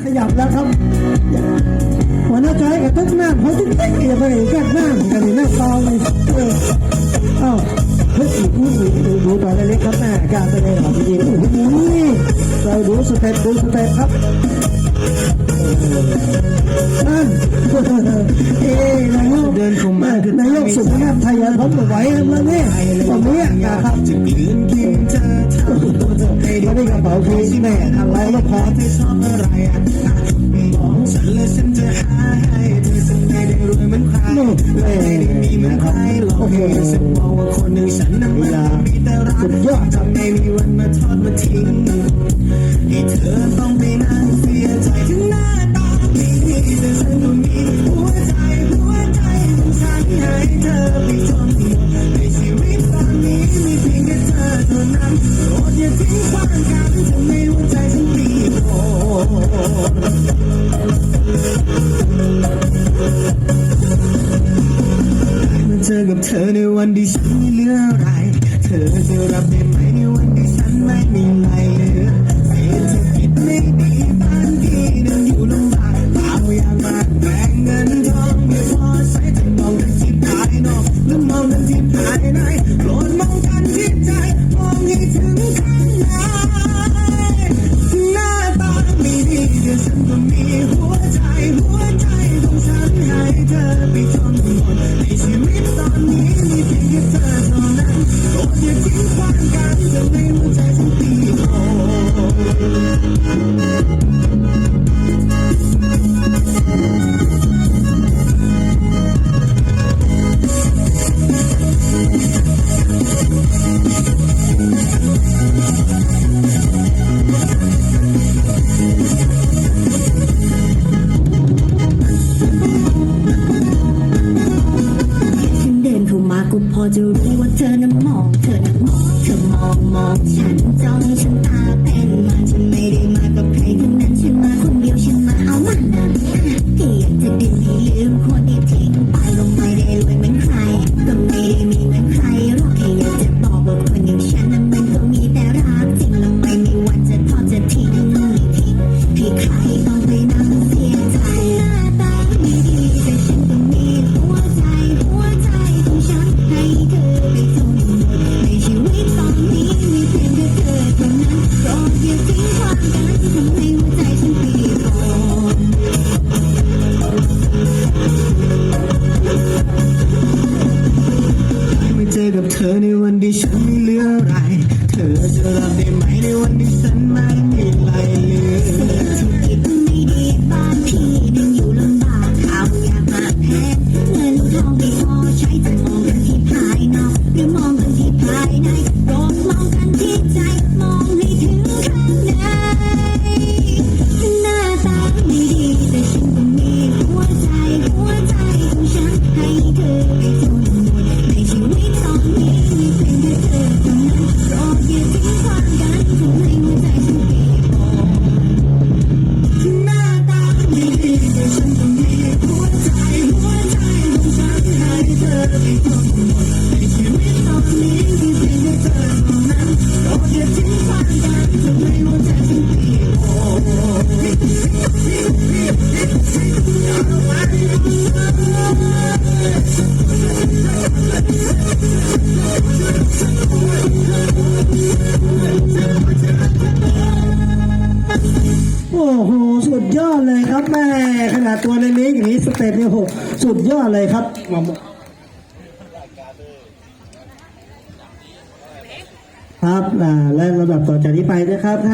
ขยับแล้วครับหัวหน้าใจกับทุกหน้าเขาทุกติ๊กอย่าไปแก้หน้ากันหน้าตาเลยเอ้าเฮ้ยอีกผู้หญิงดูดูตัวเล็กครับแม่กล้าไปเลยเหรอจริงๆโอ้โหเราดูสเต็ปดูสเต็ปครับนั่นเอ้นายกเดินเข้ามานายกสุภาพไทยผมบอกไว้แล้วเนี่ยตรงนี้นะครับ จะกลืนกินเธอทั้งตัวให้ไม่กระเป๋าพีแม่อะไรก็พอเธอชอบอะไรอะมองฉันแลยฉันจะหาให้เธอสักไม่ได้รวยเหมือนใครไม่ได้มีเหมือนใครหรอกให้ฉันบอกว่าคนหนึ่งฉันนั้นมันมีแต่รักทำไม่มีวันมาทอดมาทิ้งให้เธอต้อง เจอกับเธอในวันที่ฉันไม่เหลืออะไร เธอจะรับได้ไหมในวัน บฉั มาก็พอจะรู้ว่าเธอนั้นมองเธอนั้นมองเธอมองมองฉันจ้องฉันตาเป็นมันฉันไม่ได้มากับใครทั้งนั้น อกับเธอในวันที่ฉันไม่เหลืออะไร เธอจะรับได้ไหมในวันที่ฉันไม่มีอะไรเหลือ อ้โหสุดยอดเลยครับแม่ขนาดตัวเล็กๆอย่างนี้สเต็ปเนี่ยโหสุดยอดเลยครับครับและลำดับต่อจากนี้ไปนะครับ